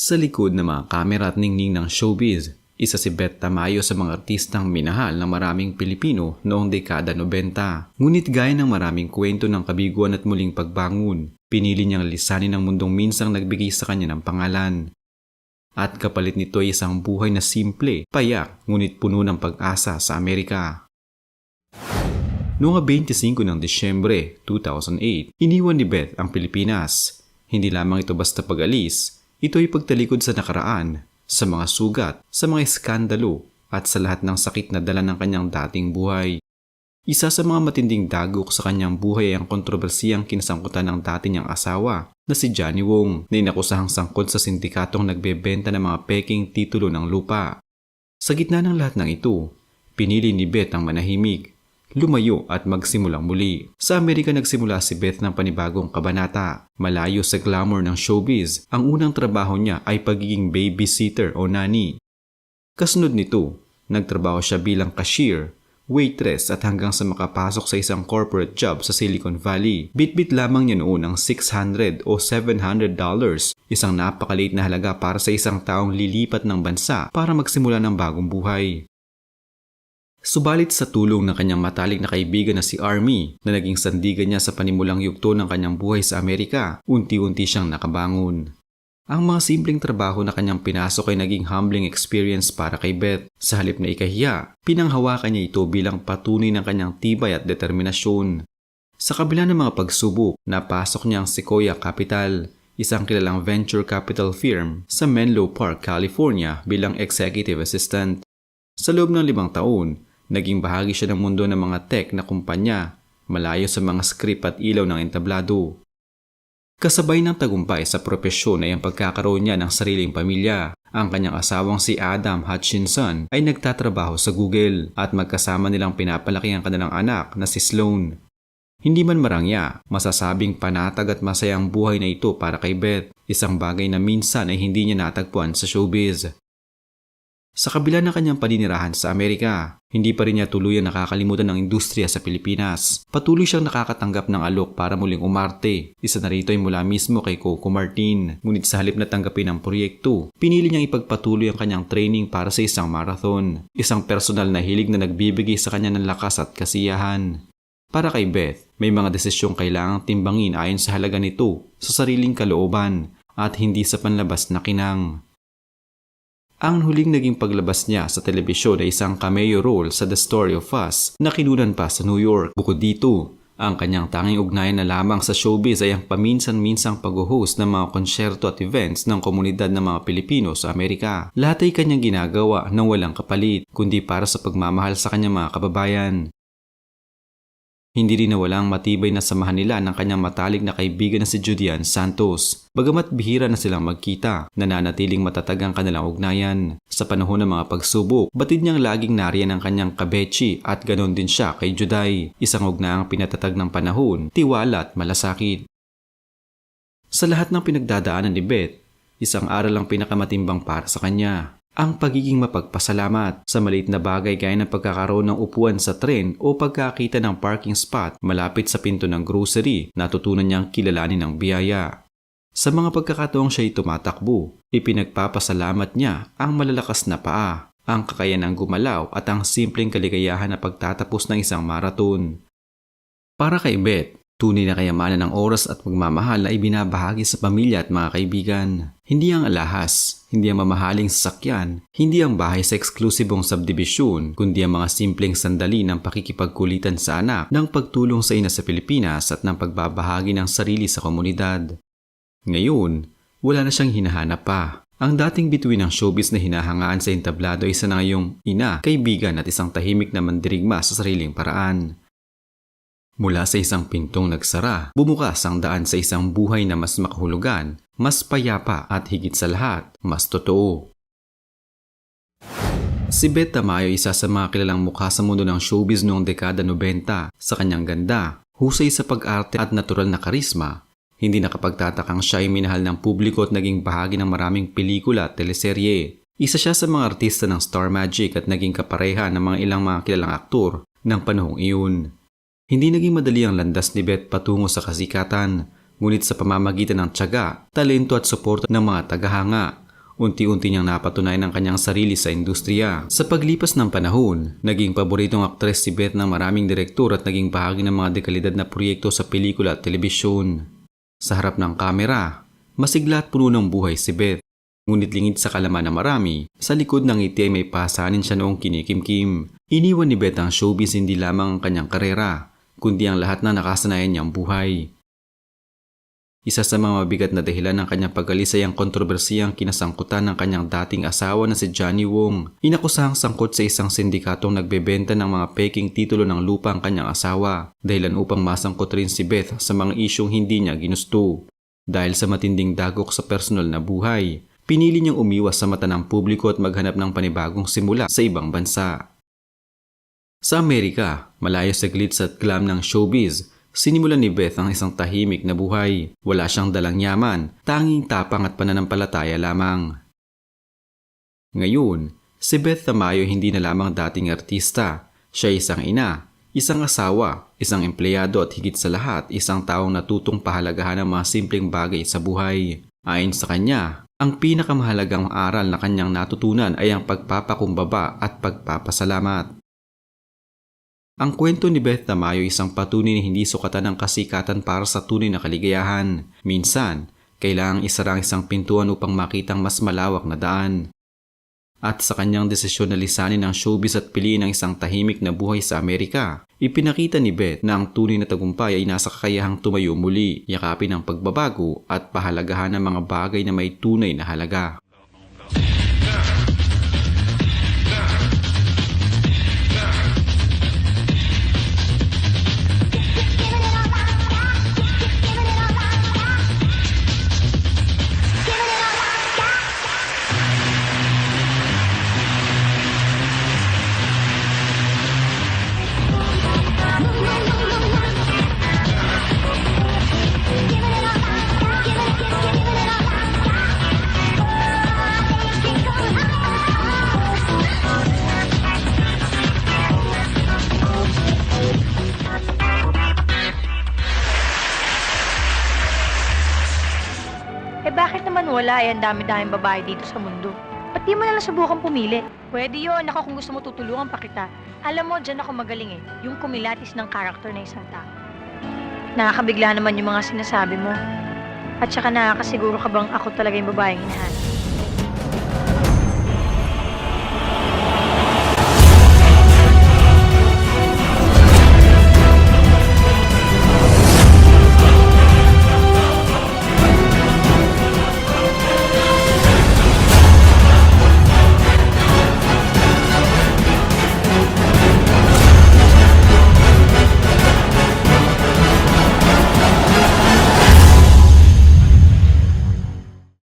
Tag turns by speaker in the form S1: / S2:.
S1: Sa likod ng mga kamera at ningning ng showbiz, isa si Beth Tamayo sa mga artistang minahal ng maraming Pilipino noong dekada 90. Ngunit gaya ng maraming kwento ng kabiguan at muling pagbangon, pinili niyang lisanin ang mundong minsang nagbigay sa kanya ng pangalan. At kapalit nito ay isang buhay na simple, payak, ngunit puno ng pag-asa sa Amerika. Noong 25 ng Disyembre 2008, iniwan ni Beth ang Pilipinas. Hindi lamang ito basta pag-alis, ito ay pagtalikod sa nakaraan, sa mga sugat, sa mga eskandalo, at sa lahat ng sakit na dala ng kanyang dating buhay. Isa sa mga matinding dagok sa kanyang buhay ay ang kontrobersiyang kinasangkutan ng dati niyang asawa na si Johnny Wong na inakusahang sangkot sa sindikatong nagbebenta ng mga peking titulo ng lupa. Sa gitna ng lahat ng ito, pinili ni Beth ang manahimik lumayo at magsimulang muli. Sa Amerika nagsimula si Beth ng panibagong kabanata. Malayo sa glamour ng showbiz, ang unang trabaho niya ay pagiging babysitter o nani. Kasunod nito, nagtrabaho siya bilang cashier, waitress at hanggang sa makapasok sa isang corporate job sa Silicon Valley. Bitbit lamang niya noon ang 600 o 700 dollars, isang napakaliit na halaga para sa isang taong lilipat ng bansa para magsimula ng bagong buhay. Subalit sa tulong ng kanyang matalik na kaibigan na si Army na naging sandigan niya sa panimulang yugto ng kanyang buhay sa Amerika, unti-unti siyang nakabangon. Ang mga simpleng trabaho na kanyang pinasok ay naging humbling experience para kay Beth. Sa halip na ikahiya, pinanghawakan niya ito bilang patunay ng kanyang tibay at determinasyon. Sa kabila ng mga pagsubok, napasok niya ang Sequoia Capital, isang kilalang venture capital firm sa Menlo Park, California bilang executive assistant. Sa loob ng limang taon, Naging bahagi siya ng mundo ng mga tech na kumpanya, malayo sa mga script at ilaw ng entablado. Kasabay ng tagumpay sa propesyon ay ang pagkakaroon niya ng sariling pamilya. Ang kanyang asawang si Adam Hutchinson ay nagtatrabaho sa Google at magkasama nilang pinapalaki ang kanilang anak na si Sloan. Hindi man marangya, masasabing panatag at masayang buhay na ito para kay Beth, isang bagay na minsan ay hindi niya natagpuan sa showbiz. Sa kabila ng kanyang paninirahan sa Amerika, hindi pa rin niya tuluyan nakakalimutan ng industriya sa Pilipinas. Patuloy siyang nakakatanggap ng alok para muling umarte. Isa na rito ay mula mismo kay Coco Martin. Ngunit sa halip na tanggapin ang proyekto, pinili niyang ipagpatuloy ang kanyang training para sa isang marathon. Isang personal na hilig na nagbibigay sa kanya ng lakas at kasiyahan. Para kay Beth, may mga desisyong kailangang timbangin ayon sa halaga nito sa sariling kalooban at hindi sa panlabas na kinang. Ang huling naging paglabas niya sa telebisyon ay isang cameo role sa The Story of Us na kinunan pa sa New York. Bukod dito, ang kanyang tanging ugnayan na lamang sa showbiz ay ang paminsan-minsang pag-host ng mga konsyerto at events ng komunidad ng mga Pilipino sa Amerika. Lahat ay kanyang ginagawa ng walang kapalit, kundi para sa pagmamahal sa kanyang mga kababayan. Hindi rin nawala ang matibay na samahan nila ng kanyang matalik na kaibigan na si Julian Santos. Bagamat bihira na silang magkita, nananatiling matatag ang kanilang ugnayan. Sa panahon ng mga pagsubok, batid niyang laging nariyan ang kanyang kabechi at ganon din siya kay Juday. Isang ugnaang pinatatag ng panahon, tiwala at malasakit. Sa lahat ng pinagdadaanan ni Beth, isang aral ang pinakamatimbang para sa kanya ang pagiging mapagpasalamat sa maliit na bagay gaya ng pagkakaroon ng upuan sa tren o pagkakita ng parking spot malapit sa pinto ng grocery, natutunan niyang kilalanin ang biyaya. Sa mga pagkakataong siya'y tumatakbo, ipinagpapasalamat niya ang malalakas na paa, ang kakayanang gumalaw at ang simpleng kaligayahan na pagtatapos ng isang maraton. Para kay Beth, Tunay na kayamanan ng oras at pagmamahal na ibinabahagi sa pamilya at mga kaibigan. Hindi ang alahas, hindi ang mamahaling sasakyan, hindi ang bahay sa eksklusibong subdivision, kundi ang mga simpleng sandali ng pakikipagkulitan sa anak, ng pagtulong sa ina sa Pilipinas at ng pagbabahagi ng sarili sa komunidad. Ngayon, wala na siyang hinahanap pa. Ang dating bituin ng showbiz na hinahangaan sa entablado ay isa na ngayong ina, kaibigan at isang tahimik na mandirigma sa sariling paraan. Mula sa isang pintong nagsara, bumukas ang daan sa isang buhay na mas makahulugan, mas payapa at higit sa lahat, mas totoo. Si Beth Tamayo isa sa mga kilalang mukha sa mundo ng showbiz noong dekada 90 sa kanyang ganda, husay sa pag-arte at natural na karisma. Hindi nakapagtatakang siya ay minahal ng publiko at naging bahagi ng maraming pelikula at teleserye. Isa siya sa mga artista ng Star Magic at naging kapareha ng mga ilang mga kilalang aktor ng panahong iyon. Hindi naging madali ang landas ni Beth patungo sa kasikatan, ngunit sa pamamagitan ng tiyaga, talento at suporta ng mga tagahanga, Unti-unti niyang napatunayan ang kanyang sarili sa industriya. Sa paglipas ng panahon, naging paboritong aktres si Beth ng maraming direktor at naging bahagi ng mga dekalidad na proyekto sa pelikula at telebisyon. Sa harap ng kamera, masigla at puno ng buhay si Beth. Ngunit lingid sa kalaman ng marami, sa likod ng ngiti ay may pasanin siya noong kinikimkim. Iniwan ni Beth ang showbiz hindi lamang ang kanyang karera, kundi ang lahat na nakasanayan niyang buhay. Isa sa mga mabigat na dahilan ng kanyang pagalis ang kontrobersiyang kinasangkutan ng kanyang dating asawa na si Johnny Wong. Inakusahang sangkot sa isang sindikatong nagbebenta ng mga peking titulo ng lupa ang kanyang asawa, dahilan upang masangkot rin si Beth sa mga isyong hindi niya ginusto. Dahil sa matinding dagok sa personal na buhay, pinili niyang umiwas sa mata ng publiko at maghanap ng panibagong simula sa ibang bansa. Sa Amerika, malayo sa glitz at glam ng showbiz, Sinimulan ni Beth ang isang tahimik na buhay. Wala siyang dalang yaman, tanging tapang at pananampalataya lamang. Ngayon, si Beth Tamayo hindi na lamang dating artista. Siya isang ina, isang asawa, isang empleyado at higit sa lahat isang taong natutong pahalagahan ng mga simpleng bagay sa buhay. Ayon sa kanya, ang pinakamahalagang aral na kanyang natutunan ay ang pagpapakumbaba at pagpapasalamat. Ang kwento ni Beth Tamayo isang patunay na hindi sukatan ng kasikatan para sa tunay na kaligayahan. Minsan, kailangang isara ang isang pintuan upang makitang mas malawak na daan. At sa kanyang desisyon na lisanin ang showbiz at piliin ang isang tahimik na buhay sa Amerika, ipinakita ni Beth na ang tunay na tagumpay ay nasa kakayahang tumayo muli, yakapin ang pagbabago at pahalagahan ng mga bagay na may tunay na halaga.
S2: Eh bakit naman wala eh ang dami-daming babae dito sa mundo? Ba't di mo na lang subukan pumili? Pwede yun. Ako kung gusto mo tutulungan pa kita. Alam mo, dyan ako magaling eh. Yung kumilatis ng karakter na isang tao. Nakakabigla naman yung mga sinasabi mo. At saka nakakasiguro ka bang ako talaga yung babaeng hinahanap?